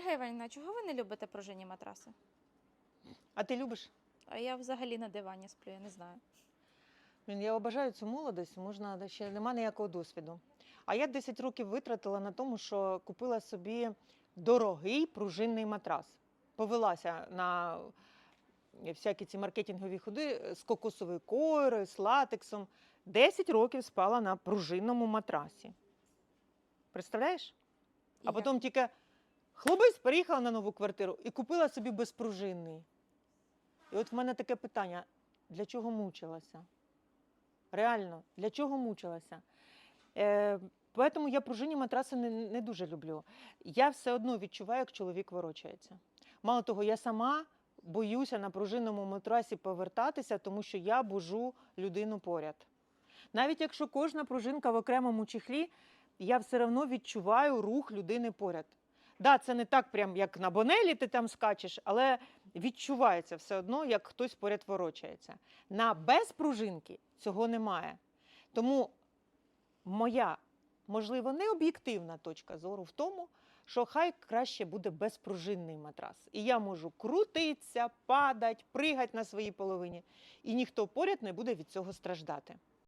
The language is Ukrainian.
Ольга Іванівна, чого ви не любите пружинні матраси? А ти любиш? А я взагалі на дивані сплю, я не знаю. Блін, Я обожаю цю молодість, можна ще нема ніякого досвіду. А я 10 років витратила на тому, що купила собі дорогий пружинний матрас. Повелася на всякі ці маркетингові ходи з кокосовою койрою, з латексом. 10 років спала на пружинному матрасі. Представляєш? А потім тільки хлопець переїхала на нову квартиру і купила собі безпружинний. І от в мене таке питання: для чого мучилася? Реально, для чого мучилася? Е, Тому я пружинні матраси не, не дуже люблю. Я все одно відчуваю, як чоловік ворочається. Мало того, я сама боюся на пружинному матрасі повертатися, тому що я бужу людину поряд. Навіть якщо кожна пружинка в окремому чехлі, я все одно відчуваю рух людини поряд. Да, це не так, прям як на бонелі ти там скачеш, але відчувається все одно, як хтось поряд ворочається. На без пружинки цього немає. Тому моя, можливо, не об'єктивна точка зору в тому, що хай краще буде безпружинний матрас. І я можу крутитися, падати, пригати на своїй половині, і ніхто поряд не буде від цього страждати.